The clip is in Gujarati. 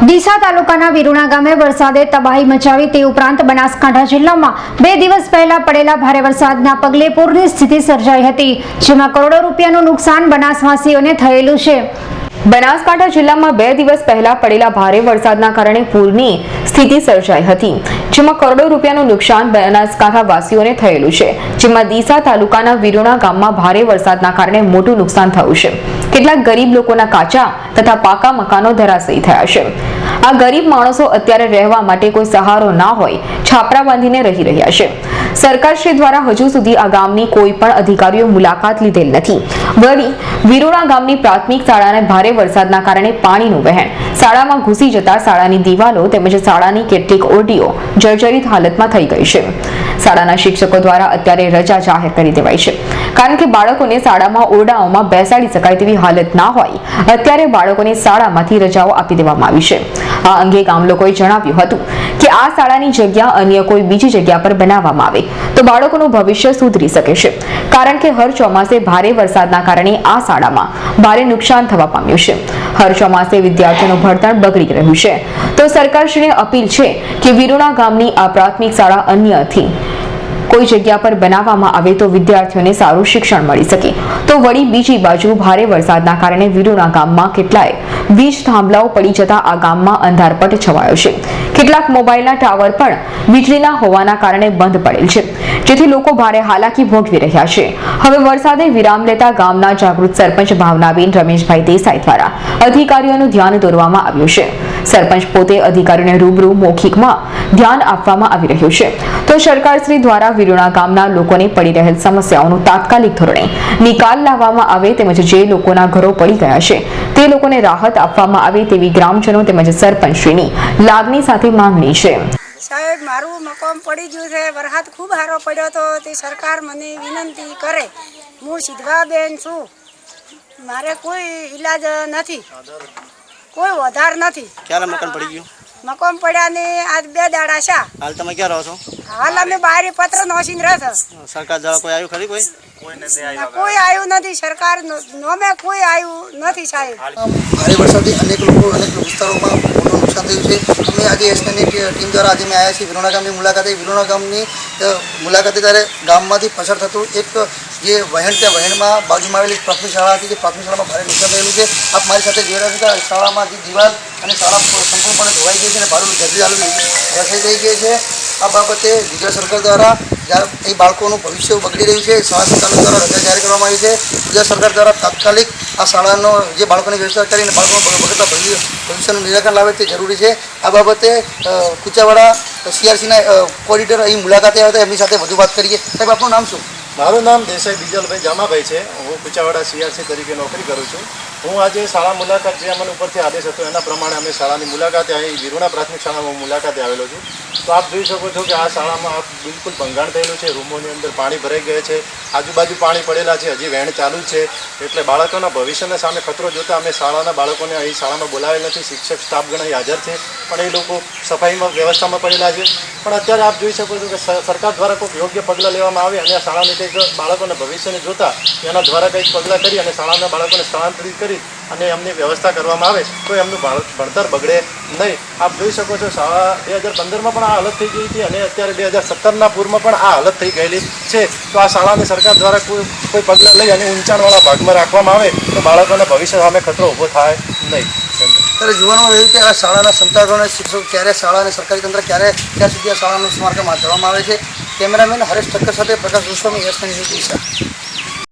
ડીસા તાલુકાના વિરુણા ગામે વરસાદે તબાહી મચાવી તે ઉપરાંત બનાસકાંઠા જિલ્લામાં બે દિવસ પહેલા પડેલા ભારે વરસાદના પગલે પૂરની સ્થિતિ સર્જાઈ હતી, જેમાં કરોડો રૂપિયાનું નુકસાન બનાસવાસીઓને થયેલું છે. બનાસકાંઠા જિલ્લામાં બે દિવસ પહેલા પડેલા ભારે વરસાદના કારણે પૂરની સ્થિતિ સર્જાઈ હતી, જેમાં કરોડો રૂપિયાનું નુકસાન બનાસકાંઠા વાસીઓને થયેલું છે, જેમાં ડીસા તાલુકાના વિરુણા ગામમાં ભારે વરસાદના કારણે મોટું નુકસાન થયું છે. કેટલાક ગરીબ લોકોના કાચા તથા પાકા મકાનો ધરાશયી થયા છે. આ ગરીબ માણસો અત્યારે રહેવા માટે કોઈ સહારો ના હોય છાપરા બાંધીને રહી રહ્યા છે. સરકારશ્રી દ્વારા હજુ સુધી આ ગામની કોઈ પણ અધિકારીઓ મુલાકાત લીધેલ નથી. વળી, વિરોડા ગામની પ્રાથમિક શાળાને ભારે વરસાદના કારણે પાણીનું વહેણ. શાળામાં ઘૂસી જતા શાળાની દિવાલો તેમજ શાળાની કેટલીક ઓરડીઓ જર્જરિત હાલતમાં થઈ ગઈ છે. શાળાના શિક્ષકો દ્વારા અત્યારે રજા જાહેર કરી દેવાઈ છે. કારણ કે બાળકોને શાળામાં ઓરડાઓમાં બેસાડી શકાય તેવી હાલત ના હોય, અત્યારે બાળકોને શાળામાંથી રજાઓ આપી દેવામાં આવી છે. આ અંગે ગામ લોકોએ જણાવ્યું હતું કે આ શાળાની જગ્યા અન્ય કોઈ બીજી જગ્યા પર બનાવવામાં આવે તો બાળકોનું ભવિષ્ય સુધરી શકે છે. કારણ કે હર ચોમાસે ભારે વરસાદના કારણે આ શાળામાં ભારે નુકસાન થવા પામ્યું છે. હર ચોમાસે વિદ્યાર્થીઓનું ભણતર બગડી રહ્યું છે. તો સરકારશ્રીને અપીલ છે કે વિરુણા ગામની આ પ્રાથમિક શાળા અન્યથી કોઈ જગ્યા પર બનાવવામાં આવે તો વિદ્યાર્થીઓને સારું શિક્ષણ મળી શકે. તો વળી બીજી બાજુ ભારે વરસાદના કારણે વીરુના ગામમાં કેટલાય વીજ થાંભલાઓ પડી જતા આ ગામમાં અંધારપટ છવાયો છે. કેટલાક મોબાઈલના ટાવર પણ વીજળીના હોવાના કારણે બંધ પડેલ છે. જેથી લોકો ભારે હાલાકી ભોગવી રહ્યા છે. હવે વરસાદે વિરામ લેતા ગામના જાગૃત સરપંચ ભાવનાબેન રમેશભાઈ દેસાઈ દ્વારા અધિકારીઓનું ધ્યાન દોરવામાં આવ્યું છે. સરપંચ પોતે અધિકારીઓને રૂબરૂ મૌખિકમાં ધ્યાન આપવામાં આવી રહ્યું છે. તો સરકારશ્રી દ્વારા વિરુણા ગામના લોકોને પડી રહેલ સમસ્યાઓનો તાત્કાલિક ધોરણે નિકાલ લાવવામાં આવે તેમજ જે લોકોના ઘરો પડી ગયા છે, તે લોકોને રાહત આપવામાં આવે તેવી ગ્રામજનો તેમજ સરપંચશ્રીની લાગણી સાથે માંગણી છે. સાહેબ, મારું મકામ પડી ગયું છે. વરસાદ ખૂબ સારો પડ્યો તો તે સરકાર મને વિનંતી કરે. હું સિદ્ધવાબેન છું. મારે કોઈ ઈલાજ નથી. કોઈ વધાર નથી. ક્યારે મકાન પડી ગયું? મકાન પડ્યા ને આજ બે દાડા છે. હાલ તમે ક્યાં રહો છો? હાલ અમે બહાર પત્ર નોસીને રહે સરકાર દ્વારા કોઈ આવ્યું ખરી કોઈ? કોઈ આવ્યું નથી. સરકાર નોમે કોઈ આવ્યું નથી સાહેબ. ભારે વરસાદથી અનેક લોકો અનેક વિસ્તારોમાં મોટું નુકસાન થયું છે. અમે આજે એસએનની ટીમ દ્વારા આજે અમે આવ્યા છીએ વિરોણા ગામની મુલાકાતે. વિરોણા ગામની મુલાકાતે ત્યારે ગામમાંથી પસાર થતું એક જે વહેણ છે વહેણમાં બાજુમાં આવેલી પ્રાથમિક શાળા હતી, જે પ્રાથમિક શાળામાં ભારે નુકસાન થયેલું છે. આપ મારી સાથે જોઈ રહ્યા છો કે શાળામાં જે દિવાલ અને શાળા સંપૂર્ણપણે ધોવાઈ ગઈ છે અને ભારું જલ્દી ચાલુ રસાઈ થઈ ગઈ છે. આ બાબતે ગુજરાત સરકાર દ્વારા જ્યારે એ બાળકોનું ભવિષ્ય બગડી રહ્યું છે, શાળા સંચાલક દ્વારા રજા જાહેર કરવામાં આવી છે. ગુજરાત સરકાર દ્વારા તાત્કાલિક આ શાળાનો જે બાળકોની વ્યવસ્થા કરીને બાળકોનું બગડતા ભવિ- ભવિષ્યનું નિરાકરણ લાવે તે જરૂરી છે. આ બાબતે કુચાવાડા, સીઆરસીના કોરિડોર અહીં મુલાકાતે આવ્યા હતા. એમની સાથે વધુ વાત કરીએ. સાહેબ, આપનું નામ શું? મારું નામ દેસાઈ બીજલભાઈ જામાભાઈ છે. હું કુચાવાડા સીઆરસી તરીકે નોકરી કરું છું. હું આજે શાળા મુલાકાત જે અમને ઉપરથી આદેશ હતો, એના પ્રમાણે અમે શાળાની મુલાકાતે અહીં વિરુણા પ્રાથમિક શાળામાં મુલાકાતે આવેલો છું. તો આપ જોઈ શકો છો કે આ શાળામાં બિલકુલ ભંગાણ થયેલું છે, રૂમોની અંદર પાણી ભરાઈ ગયા છે, આજુબાજુ પાણી પડેલા છે, હજી વહેણ ચાલુ છે, એટલે બાળકોના ભવિષ્યના સામે ખતરો જોતા અમે શાળાના બાળકોને અહીં શાળામાં બોલાવેલ નથી, શિક્ષક સ્ટાફગણ અહીં હાજર છે, પણ એ લોકો સફાઈમાં, વ્યવસ્થામાં પડેલા છે. પણ અત્યારે આપ જોઈ શકો છો કે સરકાર દ્વારા કોઈક યોગ્ય પગલાં લેવામાં આવે અને આ શાળાને કંઈક બાળકોના ભવિષ્યને જોતા એના દ્વારા કંઈક પગલાં કરી અને શાળાના બાળકોને સ્થળાંતરિત કરી અને એમની વ્યવસ્થા કરવામાં આવે તો એમનું ભણ- ભણતર બગડે નહીં. આપ જોઈ શકો છો, શાળા બે હજાર પંદરમાં પણ આ હાલત થઈ ગઈ હતી અને અત્યારે બે હજાર સત્તરના પૂરમાં પણ આ હાલત થઈ ગયેલી છે. તો આ શાળાને સરકાર દ્વારા કોઈ કોઈ પગલાં લઈ અને ઊંચાણવાળા ભાગમાં રાખવામાં આવે તો બાળકોને ભવિષ્ય સામે ખતરો ઊભો થાય નહીં. ત્યારે જોવાનું રહ્યું કે આ શાળાના સંચાલકો અને શિક્ષકો ક્યારે શાળા અને સરકારી તંત્ર ક્યારે, ક્યાં સુધી આ શાળાનું સ્મારકમાં કરવામાં આવે છે? કેમેરામેન હરેશ ઠક્કર સાથે પ્રકાશ ગોસ્વામી એસ ન્યૂઝ ડીસા